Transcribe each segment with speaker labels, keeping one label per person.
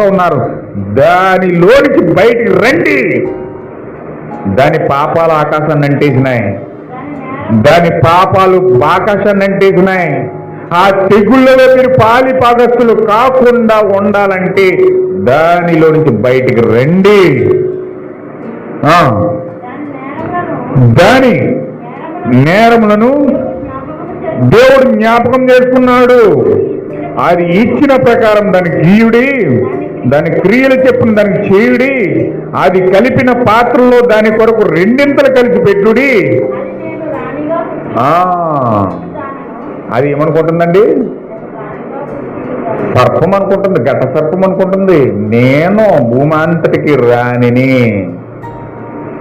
Speaker 1: ఉన్నారు. దానిలోనికి బయటికి రండి. దాని పాపాలు ఆకాశాన్ని అంటేసినాయి. దాని పాపాలు ఆకాశాన్ని అంటేసినాయి. ఆ తెగుళ్ళలో మీరు పాలి పాగస్తులు కాకుండా ఉండాలంటే దానిలో నుంచి బయటికి రండి. ఆ, దాని నేరములను దేవుడు జ్ఞాపకం చేసుకున్నాడు. అది ఇచ్చిన ప్రకారం దానికి గీయుడి దాని క్రియలు చెప్పిన దానికి చేయుడి అది కలిపిన పాత్రలో దాని కొరకు రెండింతలు కలిసి పెట్టుడి. ఆ, అది ఏమనుకుంటుందండి? సర్పం అనుకుంటుంది ఘట సర్పం అనుకుంటుంది. నేను భూమాంతటికి రానిని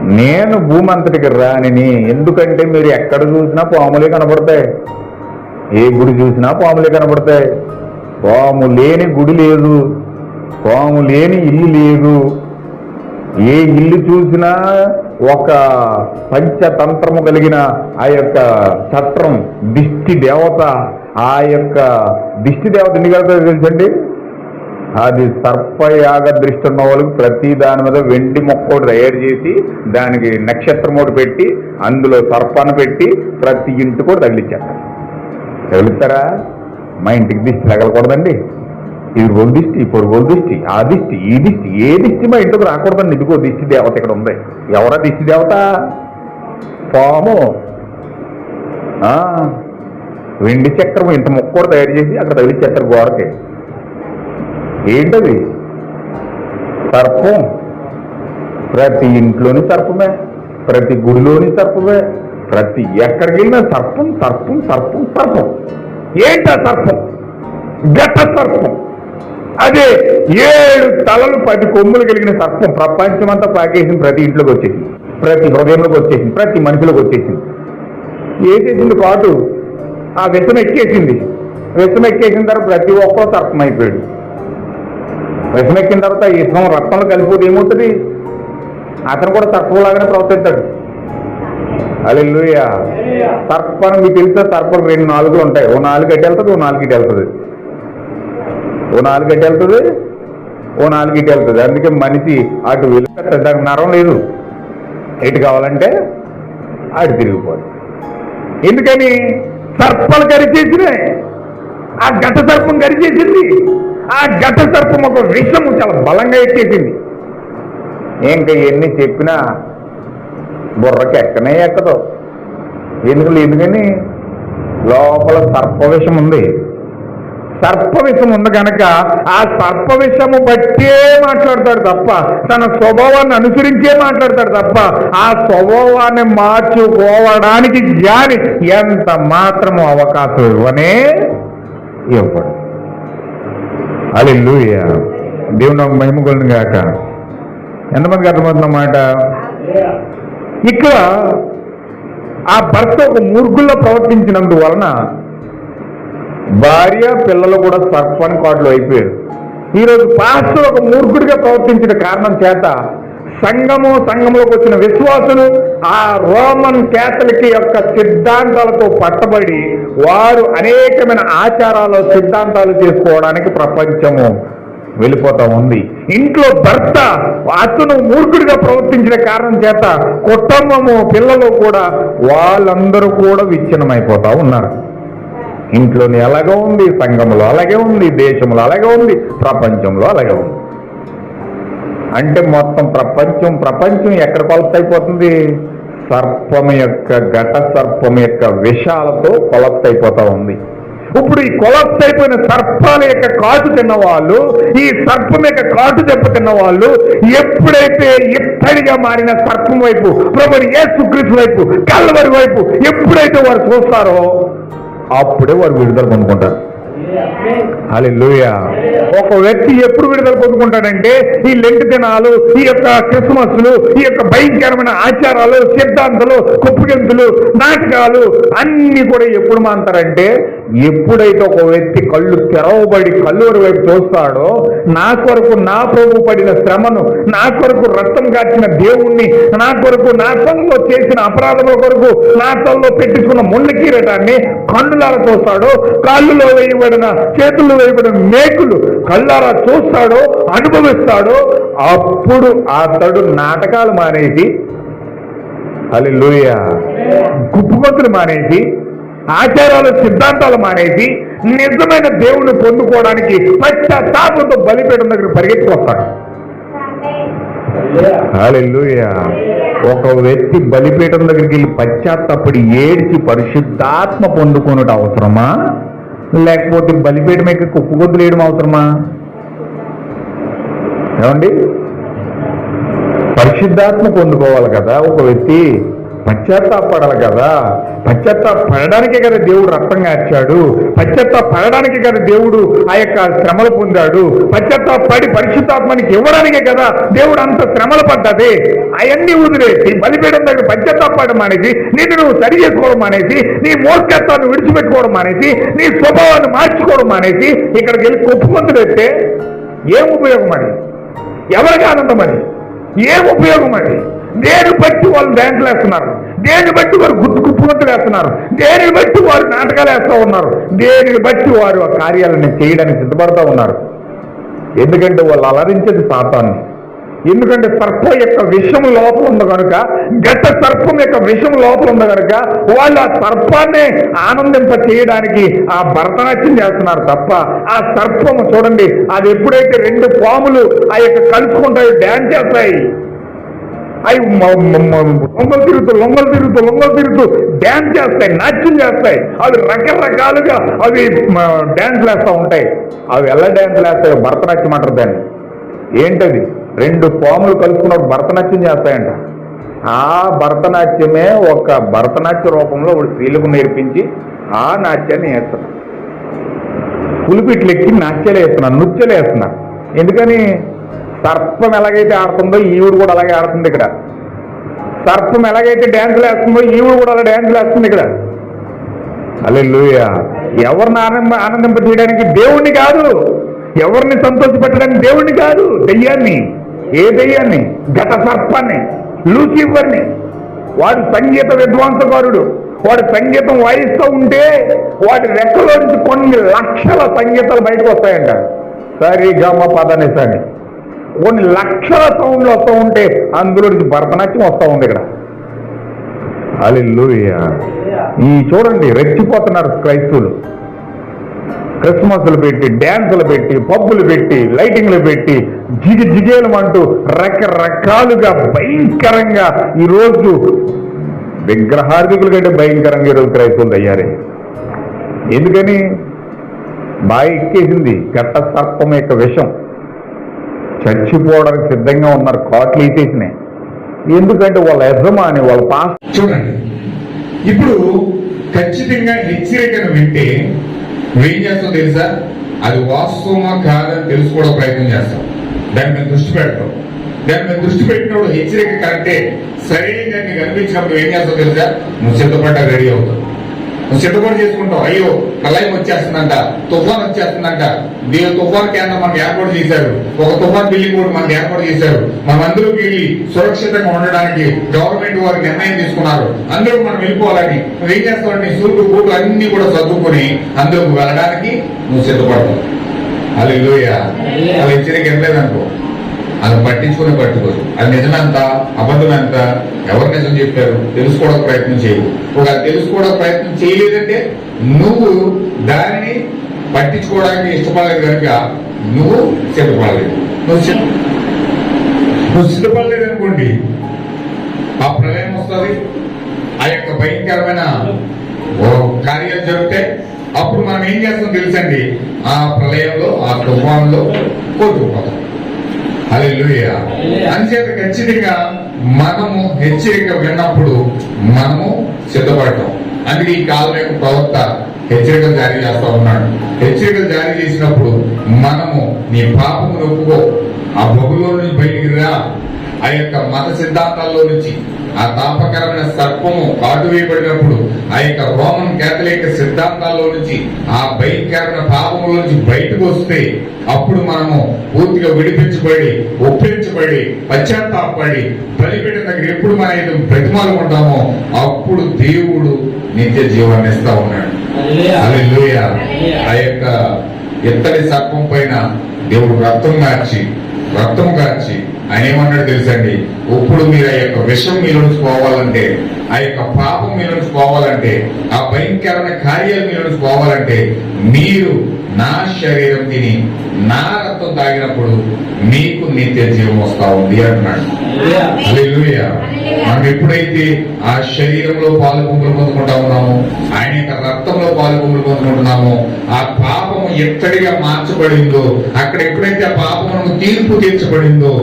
Speaker 1: నేను భూమంతటికి రానిని ఎందుకంటే మీరు ఎక్కడ చూసినా పాములే కనబడతాయి. ఏ గుడి చూసినా పాములే కనబడతాయి. పాము లేని గుడి లేదు పాము లేని ఇల్లు లేదు. ఏ ఇల్లు చూసినా ఒక పంచతంత్రము కలిగిన ఆ యొక్క చట్రం దిష్టి దేవత ఆ యొక్క దిష్టి దేవత ఎన్ని కలుగుతుంది తెలుసండి? అది సర్పయాగ దృష్టి ఉన్న వాళ్ళకి ప్రతి దాని మీద వెండి మొక్క ఒకటి తయారు చేసి దానికి నక్షత్రం ఒకటి పెట్టి అందులో సర్పాన్ని పెట్టి ప్రతి ఇంటి కూడా తగిలిచ్చేస్తారు. తగులుతారా మా ఇంటికి దిష్టి తగలకూడదండి. ఇది రోజు దిష్టి పొరుగోలు దిష్టి ఆ దిష్టి ఈ దిష్టి ఏ దిష్టి మా ఇంటికి రాకూడదండి. ఇదిగో దిష్టి దేవత ఇక్కడ ఉంది. ఎవరా దిష్టి దేవత? పాము. ఆ, వెండి చక్రం ఇంత మొక్క కూడా తయారు చేసి అక్కడ తగిలిచ్చేస్తారు గోడకి. ఏంటది? సర్పం. ప్రతి ఇంట్లోని సర్పమే ప్రతి గుడిలోని సర్పమే ప్రతి ఎక్కడికి వెళ్ళినా సర్పం సర్పం సర్పం సర్పం. ఏంటా సర్పం ఘట సర్పం అదే ఏడు తలలు పది కొమ్ములు కలిగిన సర్పం ప్రపంచమంతా పాకేసింది ప్రతి ఇంట్లోకి వచ్చేసింది. ప్రతి హృదయంలోకి వచ్చేసింది. ప్రతి మనిషిలోకి వచ్చేసింది. ఏ చేసింది పాటు ఆ విషం ఎక్కేసింది. విషం ఎక్కేసిన తర్వాత ప్రతి ఒక్కరూ సర్పం అయిపోయాడు. విషం ఎక్కిన తర్వాత ఈ విషం రక్తంలో కలిపోతే ఏమవుతుంది అతను కూడా సర్పంలాగానే ప్రవర్తిస్తాడు. అల్లెలుయ సర్పం మీకు తెలిస్తే సర్పం రెండు నాలుగులు ఉంటాయి. ఓ నాలుగు అడ్డు వెళ్తుంది ఓ నాలుగు ఇటు వెళ్తుంది. ఓ నాలుగు అడ్డు వెళ్తుంది ఓ నాలుగు ఇటు వెళ్తుంది. అందుకే మనిషి అటు వెళ్ళి. దానికి నరం లేదు. ఎటు కావాలంటే అటు తిరిగిపోదు ఎందుకని? సర్పాలు కరిచేసినాయి. ఆ ఘట సర్పం కరిచేసింది. ఆ ఘట సర్పం ఒక విషము చాలా బలంగా ఎక్కేసింది. ఇంకా ఎన్ని చెప్పినా బుర్రకి ఎక్కనే ఎక్కదు. ఎందుకు ఎందుకని లోపల సర్పవిషం ఉంది. సర్పవిషం ఉంది కనుక ఆ సర్పవిషము బట్టే మాట్లాడతాడు తప్ప తన స్వభావాన్ని అనుసరించే మాట్లాడతాడు తప్ప ఆ స్వభావాన్ని మార్చుకోవడానికి జ్ఞాని ఎంత మాత్రము అవకాశం ఇవ్వనే ఇవ్వడు. అది దేవుడు నాకు మహిమ గాక. ఎంతమందికి అర్థమవుతున్నమాట ఇక్కడ ఆ భర్త ఒక మూర్ఖుల్లో ప్రవర్తించినందువలన భార్య పిల్లలు కూడా సర్పన్ కాట్లు అయిపోయారు. ఈరోజు పాస్టర్ ఒక మూర్ఖుడిగా ప్రవర్తించిన కారణం చేత సంఘము సంఘంలోకి వచ్చిన విశ్వాసులు ఆ రోమన్ క్యాథలిక్ యొక్క సిద్ధాంతాలతో పట్టబడి వారు అనేకమైన ఆచారాలు సిద్ధాంతాలు చేసుకోవడానికి ప్రపంచము వెళ్ళిపోతా ఉంది. ఇంట్లో భర్త అతను మూర్ఖుడిగా ప్రవర్తించిన కారణం చేత కుటుంబము పిల్లలు కూడా వాళ్ళందరూ కూడా విచ్ఛిన్నమైపోతా ఉన్నారు. ఇంట్లోని అలాగే ఉంది సంఘంలో అలాగే ఉంది దేశంలో అలాగే ఉంది ప్రపంచంలో అలాగే ఉంది. అంటే మొత్తం ప్రపంచం ప్రపంచం ఎక్కడ కొలతైపోతుంది అయిపోతుంది? సర్పం యొక్క ఘట సర్పం యొక్క విషాలతో కొలత అయిపోతా ఉంది. ఇప్పుడు ఈ కొలప్స్ అయిపోయిన సర్పాల యొక్క కాటు తిన్న వాళ్ళు ఈ సర్పం యొక్క కాటు దెబ్బ తిన్న వాళ్ళు ఎప్పుడైతే ఇత్తడిగా మారిన సర్పం వైపు ప్రభు యేసుక్రీస్తు వైపు కల్వరి వైపు ఎప్పుడైతే వారు చూస్తారో అప్పుడే వారు విడుదల పొందుకుంటారు. హల్లెలూయా. ఒక వ్యక్తి ఎప్పుడు విడుదల పొందుకుంటాడంటే ఈ లెంటి దినాలు ఈ యొక్క క్రిస్మస్లు ఈ యొక్క భయంకరమైన ఆచారాలు సిద్ధాంతాలు కుప్పగెంతులు నాటకాలు అన్ని కూడా ఎప్పుడు మాంటారంటే ఎప్పుడైతే ఒక వ్యక్తి కళ్ళు తెరవబడి కల్లూరి వైపు చూస్తాడో నా కొరకు నా ప్రభు పడిన శ్రమను నా కొరకు రక్తం కాచిన దేవుణ్ణి నా కొరకు నా తనలో చేసిన అపరాధముల కొరకు నా తనలో పెట్టుకున్న ముళ్ళ కీరటాన్ని కన్నులారా చూస్తాడో కాళ్ళులో వేయబడిన చేతుల్లో వేయబడిన మేకులు కళ్ళారా చూస్తాడో అనుభవిస్తాడో అప్పుడు అతడు నాటకాలు మానేసి అల్లి లూయ గుప్పుమంతులు మానేసి ఆచారాలు సిద్ధాంతాలు మానేసి నిజమైన దేవుణ్ణి పొందుకోవడానికి పశ్చాత్తాపంతో బలిపేట దగ్గర పరిగెత్తుకొస్తాడు. హల్లెలూయా. ఒక వ్యక్తి బలిపీఠం దగ్గరికి వెళ్ళి పశ్చాత్తపడి ఏడ్చి పరిశుద్ధాత్మ పొందుకున్నట్టు అవసరమా? లేకపోతే బలిపీఠం ఎక్క కుప్పగొద్దులు వేయడం అవసరమా? ఏమండి? పరిశుద్ధాత్మ పొందుకోవాలి కదా ఒక వ్యక్తి. పశ్చాత్తాపడాలి కదా. పశ్చాత్తాపడడానికే కదా దేవుడు రక్తం కార్చాడు పశ్చాత్తాపడడానికే కదా దేవుడు ఆ యొక్క శ్రమలు పొందాడు. పశ్చాత్తాపడి పరిశుద్ధాత్మనికి ఇవ్వడానికే కదా దేవుడు అంత శ్రమలు పడ్డది. అవన్నీ వదిలేసి బలిపీడం దగ్గర పశ్చాత్తాపడడం అనేది నిన్ను నువ్వు సరి చేసుకోవడం మానేసి నీ మూర్ఖత్వాన్ని విడిచిపెట్టుకోవడం అనేసి నీ స్వభావాన్ని మార్చుకోవడం మానేసి ఇక్కడికి వెళ్ళి కొప్పుమంతులు వేస్తే ఏం ఉపయోగం అది ఎవరికి ఆనందం అది ఏం ఉపయోగం అది దేని బట్టి వాళ్ళు డ్యాన్సులు వేస్తున్నారు? దేని బట్టి వారు గుర్తు కుప్పుకుంటూ వేస్తున్నారు? దేనిని బట్టి వారు నాటకాలు వేస్తూ ఉన్నారు? దేనిని బట్టి వారు ఆ కార్యాలను చేయడానికి సిద్ధపడుతూ ఉన్నారు? ఎందుకంటే వాళ్ళు అలరించేది సాతాన్ని ఎందుకంటే సర్పం యొక్క విషం లోపల ఉంది కనుక గట్ట సర్పం యొక్క విషం లోపల ఉంది కనుక వాళ్ళు ఆ సర్పాన్ని ఆనందింప చేయడానికి ఆ భరతనాట్యం చేస్తున్నారు తప్ప ఆ సర్పము చూడండి అది ఎప్పుడైతే రెండు పాములు ఆ యొక్క కలుసుకుంటాయో డ్యాన్స్ చేస్తాయి. అవి లొంగలు తిరుగుతూ లొంగలు తిరుగుతూ లొంగలు తిరుగుతూ డ్యాన్స్ చేస్తాయి నాట్యం చేస్తాయి. అవి రకరకాలుగా అవి డ్యాన్స్ వేస్తూ ఉంటాయి. అవి ఎలా డ్యాన్స్ వేస్తాయి భరతనాట్యం అంటారు దాన్ని. ఏంటది? రెండు పాములు కలుసుకున్నప్పుడు భరతనాట్యం చేస్తాయంట. ఆ భరతనాట్యమే ఒక భరతనాట్య రూపంలో ఒక స్త్రీలకు నేర్పించి ఆ నాట్యాన్ని వేస్తాను పులిపిట్లు ఎక్కి నాట్యాలు వేస్తున్నాను నృత్యాలు వేస్తున్నా ఎందుకని? సర్పం ఎలాగైతే ఆడుతుందో ఈవిడు కూడా అలాగే ఆడుతుంది ఇక్కడ. సర్పం ఎలాగైతే డ్యాన్సులు వేస్తుందో ఈవిడు కూడా అలా డ్యాన్సులు వేస్తుంది ఇక్కడ. అల్లెలుయ. ఎవరిని ఆనంద ఆనందింప చేయడానికి దేవుణ్ణి కాదు. ఎవరిని సంతోషపెట్టడానికి దేవుణ్ణి కాదు. దెయ్యాన్ని. ఏ దెయ్యాన్ని? గత సర్పాన్ని. లూసిఫర్ని. వాడు సంగీత విద్వాంసకారుడు. వాడు సంగీతం వాయిస్తూ ఉంటే వాడి రెక్కలో నుంచి కొన్ని లక్షల సంగీతాలు బయటకు వస్తాయంట. సరి గమ పదనిసని కొన్ని లక్షల సౌండ్లు వస్తూ ఉంటే అందులో నుంచి భరతనాట్యం వస్తూ ఉంది ఇక్కడ. అల్లెలుయ ఈ చూడండి రెచ్చిపోతున్నారు క్రైస్తవులు. క్రిస్మస్లు పెట్టి డ్యాన్సులు పెట్టి పబ్బులు పెట్టి లైటింగ్లు పెట్టి జిగి జిగేలు అంటూ రకరకాలుగా భయంకరంగా ఈరోజు విగ్రహార్థికుల కంటే భయంకరంగా ఈరోజు క్రైస్తవులు అయ్యారే. ఎందుకని? బాగా ఎక్కేసింది ఘట్ట సర్పం యొక్క విషం. చచ్చిపోవడానికి సిద్ధంగా ఉన్నారు కాట్లు వేసేసినాయి ఎందుకంటే వాళ్ళ యజమాని వాళ్ళ పాస్.
Speaker 2: చూడండి. ఇప్పుడు ఖచ్చితంగా హెచ్చరికను వింటే ఏం చేస్తాం తెలుసా? అది వాస్తవమా కాదని తెలుసుకోవడం ప్రయత్నం చేస్తాం. దాని మీద దృష్టి పెడతాం. దాని మీద దృష్టి పెట్టినప్పుడు హెచ్చరిక కరెక్టే. సరైన దాన్ని కనిపించినప్పుడు ఏం చేస్తావు తెలుసా? నువ్వు సిద్ధపడ్డా రెడీ అవుతావు. సిద్ధపడి చేసుకుంటావు. అయ్యో ప్రళయం వచ్చేస్తుందంట తుఫాన్ వచ్చేస్తుందంట. దీని తుఫాన్ కేంద్రం మనకు ఏర్పాటు చేశారు ఒక తుఫాన్ బిల్డింగ్ కూడా మనకు ఏర్పాటు చేశారు మనం అందరూకి వెళ్ళి సురక్షితంగా ఉండడానికి గవర్నమెంట్ వారు నిర్ణయం తీసుకున్నారు. అందరూ మనం వెళ్ళిపోవాలని. నువ్వు ఏం చేస్తావు? నీ సూటు బూట్లు అన్ని కూడా చదువుకొని అందరూ వెళ్ళడానికి నువ్వు సిద్ధపడతావు. అది అలా హెచ్చరిక వెళ్ళలేదనుకో అది పట్టించుకునే పట్టుకోదు. అది నిజమెంత? అబద్ధమెంత? ఎవరు నిజం చెప్పారు? తెలుసుకోవడానికి ప్రయత్నం చేయవు ఒకవేళ తెలుసుకోవడానికి ప్రయత్నం చేయలేదంటే నువ్వు దానిని పట్టించుకోవడానికి ఇష్టపడలేదు కనుక నువ్వు సిద్ధపడలేదు. నువ్వు నువ్వు సిద్ధపడలేదు అనుకోండి ఆ ప్రళయం వస్తుంది. ఆ యొక్క భయంకరమైన కార్యాలు జరిగితే అప్పుడు మనం ఏం చేస్తాం తెలుసండి? ఆ ప్రళయంలో ఆ తుఫాన్లో కోల్పోతాం. అంచేత ఖచ్చితంగా మనము హెచ్చరిక విన్నప్పుడు మనము సిద్ధపడటం అందుకే ఈ కాలం యొక్క ప్రవక్త హెచ్చరికలు జారీ చేస్తా ఉన్నాడు. హెచ్చరికలు జారీ చేసినప్పుడు మనము నీ పాపము నొప్పుకో ఆ బొగులో నుంచి బయటికి రా. ఆ యొక్క మత సిద్ధాంతాల్లో నుంచి
Speaker 1: ఆ తాపకరమైన సర్పము కాటు వేయబడినప్పుడు ఆ యొక్క రోమన్ కేథలిక్ సిద్ధాంతాల్లో నుంచి ఆ భయంకరమైన పాపముల నుంచి బయటకు వస్తే అప్పుడు మనము పూర్తిగా విడిపించబడి ఒప్పించబడి పశ్చాత్తాపడి బలిపీఠం దగ్గర ఎప్పుడు మన ప్రతిమాలు ఉంటామో అప్పుడు దేవుడు నిత్య జీవాన్ని ఇస్తా ఉన్నాడు. హల్లెలూయా. ఆ యొక్క ఎత్తడి సర్పం పైన దేవుడు రక్తం కార్చి రక్తం కార్చి ఆయన ఏమన్నాడు తెలుసండి? ఇప్పుడు మీరు ఆ యొక్క విషం మీ నుంచి పోవాలంటే ఆ యొక్క పాపం మీ నుంచి పోవాలంటే ఆ భయంకరమైన కార్యాలు మీ నుంచి పోవాలంటే మీరు నా శరీరం తిని నా రక్తం తాగినప్పుడు మీకు నిత్య జీవం వస్తా ఉంది అంటున్నాడు. హల్లెలూయా. మనం ఎప్పుడైతే ఆ శరీరంలో పాలు పొంగులు పొందుకుంటా ఉన్నామో ఆయన యొక్క రక్తంలో పాలు పొంగులు పొందుకుంటున్నామో ఆ పాపము ఎత్తడిగా మార్చబడిందో అక్కడ ఎప్పుడైతే ఆ పాపము తీర్పు తీర్చబడిందో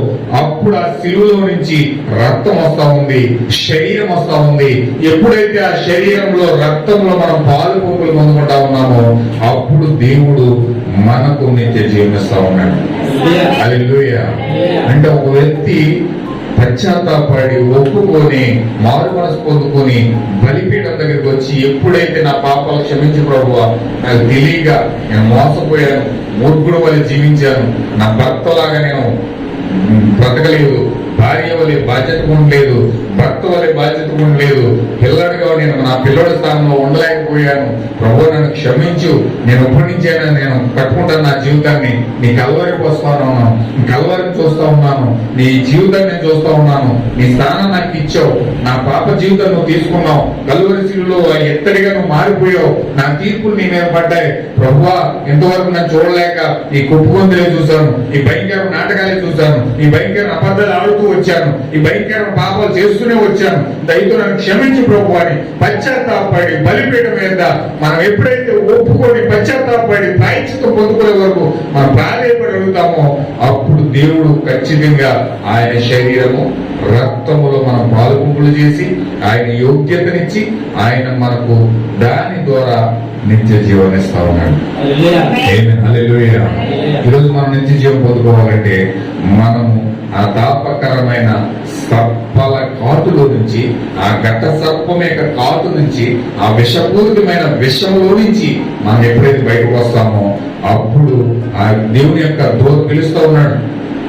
Speaker 1: అప్పుడు ఆ శిలువలో నుంచి రక్తం వస్తా ఉంది శరీరం వస్తా ఉంది. ఎప్పుడైతే ఆ శరీరంలో రక్తంలో మనం పాలు పొంగులు పొందుకుంటా ఉన్నామో అప్పుడు దేవుడు మనకు నిత్య జీవనిస్తా ఉన్నాడు హల్లెలూయా. అంటే ఒక వ్యక్తి పశ్చాత్తాపడి ఒప్పుకొని మారు మనసు పొందుకొని బలిపీఠం దగ్గరికి వచ్చి ఎప్పుడైతే నా పాపాలు క్షమించి ప్రభు నాకు తెలియక నేను మోసపోయాను మూర్ఖుడు వల్ల జీవించాను నా భర్తలాగా నేను బ్రతకలేదు భార్య వలె బాధ్యత ఉండలేదు భర్త వలె బాధ్యత ఉండలేదు పిల్లడిగా నేను నా పిల్లడి స్థానంలో ఉండలేకపోయాను. ప్రభు నన్ను క్షమించు. నేను ఉపణించాను నేను కట్టుకుంటాను నా జీవితాన్ని. నీ కలవరికి వస్తా ఉన్నాను. నీ కలవరికి చూస్తా ఉన్నాను. నీ జీవితాన్ని నేను చూస్తా ఉన్నాను. నీ స్థానం నాకు ఇచ్చావు. నా పాప జీవితం నువ్వు తీసుకున్నావు. కలువరి శిలులో ఎత్తడిగా నువ్వు మారిపోయావు. నా తీర్పులు నీ మీద పడ్డాయి. ప్రభువా ఇంతవరకు నన్ను చూడలేక ఈ కుప్పుకొందలే చూశాను. ఈ భయంకర నాటకాలే చూశాను. ఈ భయంకర అబద్ధాలు ఆడుతూ వచ్చాను. ఈ భయంకర పాపాలు చేస్తూనే వచ్చాను దయతో నన్ను క్షమించు ప్రభు అని పశ్చాత్తాపడి బలిపీఠం మీద మనం ఎప్పుడైతే ఒప్పుకొని పశ్చాత్తాపడి ప్రాయచిత్తం పొందుకునే వరకు మనం ప్రాధాయపడి అడుగుతామో అప్పుడు దేవుడు ఖచ్చితంగా ఆయన శరీరము రక్తములో మనం పాలుపుంపులు చేసి ఆయన యోగ్యతనిచ్చి ఆయన మనకు దాని ద్వారా నిత్య జీవనం ఇస్తా ఉన్నాడు. ఈరోజు మనం నిత్య జీవం పొందుకోవాలంటే మనము ఆ తాపకరమైన కాటులో నుంచి ఆ ఘట్ట సర్పం యొక్క కాటు నుంచి ఆ విషపూరితమైన విషంలో నుంచి మనం ఎప్పుడైతే బయటకు వస్తామో అప్పుడు ఆ దేవుని యొక్క దూత పిలుస్తూ ఉన్నాడు.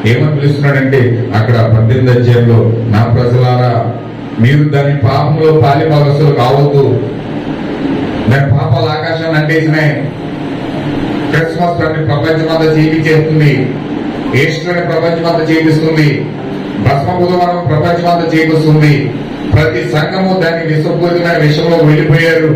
Speaker 1: ఏమని పిలుస్తున్నాడంటే అక్కడ పద్దెనిమిది అధ్యాయంలో నా ప్రజలారా మీరు దాని పాపంలో పాలి భాగస్సులు కావద్దు. దాని పాపాలు ఆకాశాన్ని అంటేసినాయి. క్రిస్మస్ అన్ని ప్రపంచమంతా చేపించేస్తుంది ఈస్టర్ అని ప్రపంచమంతా చేపిస్తుంది భస్మ బుధవారం ప్రపంచమంతా చేపిస్తుంది ప్రతి సంఘము దాని విషపూరితమైన విషయంలో వెళ్ళిపోయారు.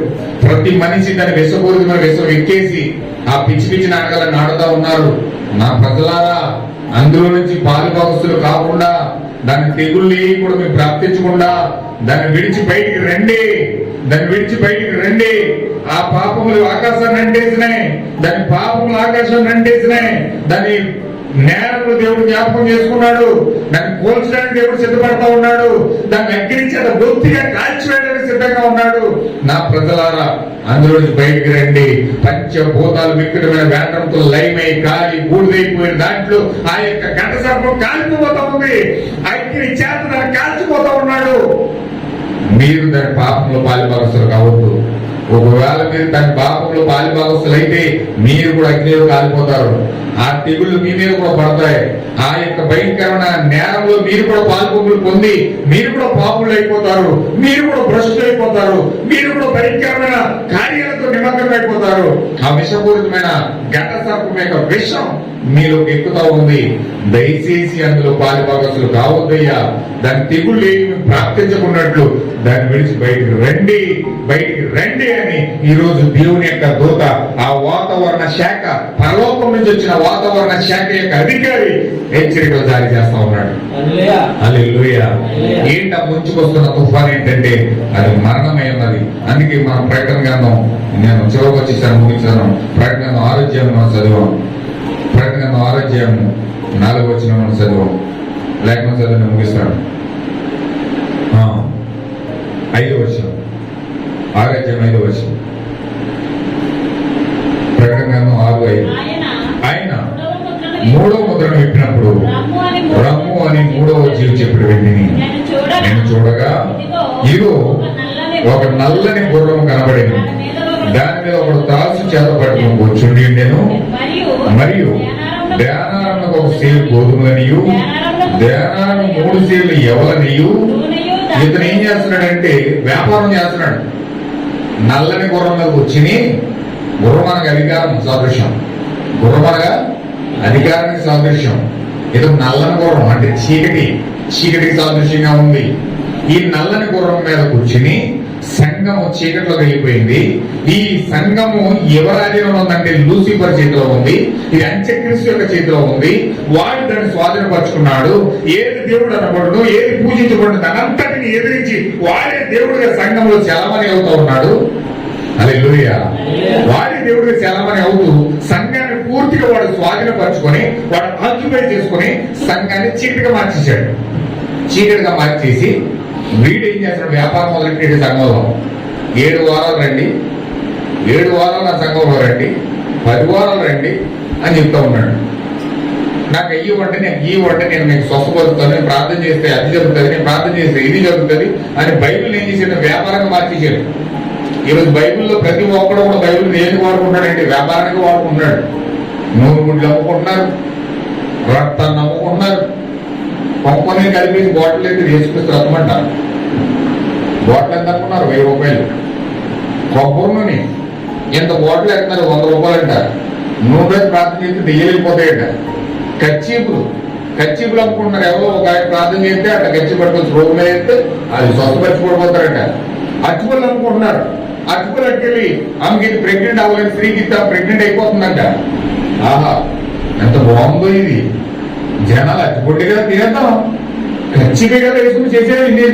Speaker 1: ప్రతి మనిషి దాని విషపూరితమైన విషయం ఎక్కేసి ఆ పిచ్చి పిచ్చి నాటకాలను ఆడుతా ఉన్నారు. నా ప్రజలారా అందులో నుంచి పాలుభాగస్తులు కాకుండా దాని తెగుళ్ళు కూడా మేము ప్రాప్తించకుండా దాన్ని విడిచి బయటికి రండి. దాన్ని విడిచి బయటికి రండి. ఆ పాపములు ఆకాశాన్ని అంటేసినాయి. దాని పాపములు ఆకాశాన్ని అంటేసినాయి. దాని నేరములు దేవుడు జ్ఞాపకం చేసుకున్నాడు. దాన్ని కోల్చడానికి దేవుడు సిద్ధపడతా ఉన్నాడు. దాన్ని అగ్ని అది బొత్తిగా కాల్చివేయడానికి సిద్ధంగా ఉన్నాడు. నా ప్రజలారా అందులో నుంచి బయటికి రండి. పంచభూతాలు మిక్కడమైన వేంద్రంతో లయమై కాలి బూడిదైపోయిన దాంట్లో ఆ యొక్క గంట సర్పం కాలిపోతా ఉంది. అగ్ని చేత దాన్ని కాల్చిపోతా ఉన్నాడు. మీరు దాని పాపంలో పాలిపరుస్తారు కావద్దు. ఒకవేళ మీరు దాని పాపంలో పాలిభాగస్తులు అయితే మీరు కూడా అగ్నిలో కాలిపోతారు. ఆ తెగుళ్ళు మీ మీద కూడా పడతాయి. ఆ యొక్క భయంకరమైన నేరంలో మీరు కూడా పాల్పొంగులు పొంది మీరు కూడా పాపులు అయిపోతారు. మీరు కూడా భ్రష్టులు అయిపోతారు. మీరు కూడా భయంకరమైన కార్యాలతో నిమగ్నం అయిపోతారు ఆ విషపూరితమైన ఘట సర్పం యొక్క విషం మీలో ఎక్కుతా ఉంది. దయచేసి అందులో పాలిభాగస్తులు కావద్దయ్యా దాని తెగుళ్ళు ఏమి ప్రాప్తించకున్నట్లు దాన్ని విడిచి బయటికి రండి బయటికి రండి అని ఈ రోజు దేవుని యొక్క దూత ఆ వాతావరణ శాఖ పరలోకం నుంచి వచ్చిన వాతావరణ శాఖ యొక్క అధికారి హెచ్చరికలు జారీ చేస్తా ఉన్నాడు. ఏంట ముంచుకొస్తున్న తుఫాన్ ఏంటంటే అది మరణమై ఉన్నది. అందుకే మనం ప్రకటన గ్రంథం నేను చివరికి వచ్చేసాను ముగించాను ప్రకటన ఆరోగ్యం మనం చదివాం ప్రకటన గ్రంథం ఆరోగ్యం నాలుగు వచ్చిన మనం చదివాం. లేఖనం చదివి ముగిస్తాను. ఆ, ఐదో వచ్చిన ఆరోగ్యం ఐదో వచ్చిన ప్రకటన ఆరు ఐదు.
Speaker 2: ఆయన
Speaker 1: మూడో ముద్రను విప్పినప్పుడు
Speaker 2: రమ్ము అని
Speaker 1: మూడవ జీవి చెప్పిన వ్యక్తిని
Speaker 2: నేను చూడగా
Speaker 1: ఇదిగో ఒక నల్లని గుర్రం కనబడింది దాని మీద ఒక తాసు చేత పట్టుకుని కూర్చుండి నేను.
Speaker 2: మరియు
Speaker 1: ధ్యానాలకు ఒక సేలు గోధుమనియు ధ్యానాలను మూడు సేలు ఎవలనియు ఇతను ఏం చేస్తున్నాడంటే వ్యాపారం చేస్తున్నాడు. నల్లని గుర్రం మీద కూర్చుని గుర్రం అనగా అధికారం సాదృశ్యం. గుర్రం అనగా అధికారానికి సాదృశ్యం. ఇతను నల్లని గుర్రం అంటే చీకటి. చీకటికి సాదృశ్యంగా ఉంది. ఈ నల్లని గుర్రం మీద కూర్చుని సంఘము చీకటిలోకి వెళ్ళిపోయింది ఈ సంఘము ఎవరి ఉందంటే లూసిఫర్ చేతిలో ఉంది. ఇది అంత్యక్రీస్తు యొక్క చేతిలో ఉంది. వాడు దాన్ని స్వాధీనపరుచుకున్నాడు. ఏది దేవుడు అనబడును ఏది పూజించబడును దాని అంతటిని ఎదిరించి వాడే దేవుడిగా సంఘంలో చలమని అవుతూ ఉన్నాడు. అదే వాడి దేవుడిగా చలమని అవుతూ సంఘాన్ని పూర్తిగా వాడు స్వాధీనపరుచుకొని వాడు ఆక్యుపై చేసుకొని సంఘాన్ని చీకటిగా మార్చేశాడు. చీకటిగా మార్చేసి వీడు ఏం చేస్తాడు వ్యాపారం మొదలెట్టాడు సంఘంలో. ఏడు వారాలు రండి. ఏడు వారాలు నా సంఘంలో రండి. పది వారాలు రండి అని చెప్తా ఉన్నాడు. నాకు అయ్యి వంట నేను ఈ వంట నేను మీకు స్వస్థపరుస్తాను నేను ప్రార్థన చేస్తే అది జరుగుతుంది నేను ప్రార్థన చేస్తే ఇది జరుగుతుంది అని బైబిల్ ఏం చేసాడు? వ్యాపారంగా మార్చేసాడు ఈరోజు బైబిల్లో ప్రతి ఒక్కడు కూడా బైబిల్ దేనికి వాడుకుంటాడంటే వ్యాపారానికి వాడుకుంటున్నాడు. నూనె గుడ్లు అమ్ముకుంటున్నారు. రక్తాన్ని అమ్ముకుంటున్నారు. పంపని కలిపి బాటిల్ అయితే వేసుకుని రమ్మంటారు బాటిల్ ఎంత అనుకున్నారు? వెయ్యి రూపాయలు. కొబ్బరిని ఎంత ఇంత బాటిల్ ఎత్తున్నారు వంద రూపాయలు అంటారు నూనె వేసి ప్రార్థన చేస్తే దెయ్యాలు వెళ్ళిపోతాయట. కచ్చీపులు కచ్చీపులు అమ్ముకుంటున్నారు ఎవరో ఒక ఆయన ప్రార్థన చేస్తే అట్లా కచ్చి పట్టుకొని రోడ్డు మీద వేస్తే అది స్వస్థపరిచి పడిపోతారట అనుకుంటున్నారు అమ్ముకుంటున్నారు అచ్చుపళ్ళు అట్టుకెళ్ళి ఆమెకి ఇది ప్రెగ్నెంట్ అవ్వలేదు స్త్రీకి ప్రెగ్నెంట్ అయిపోతుందంట. ఆహా ఎంత బాగుందో ఇది. జనాలు అచ్చుపొట్టి కదా తినేద్దాం కచ్చిపే వేసుకుని చేసేది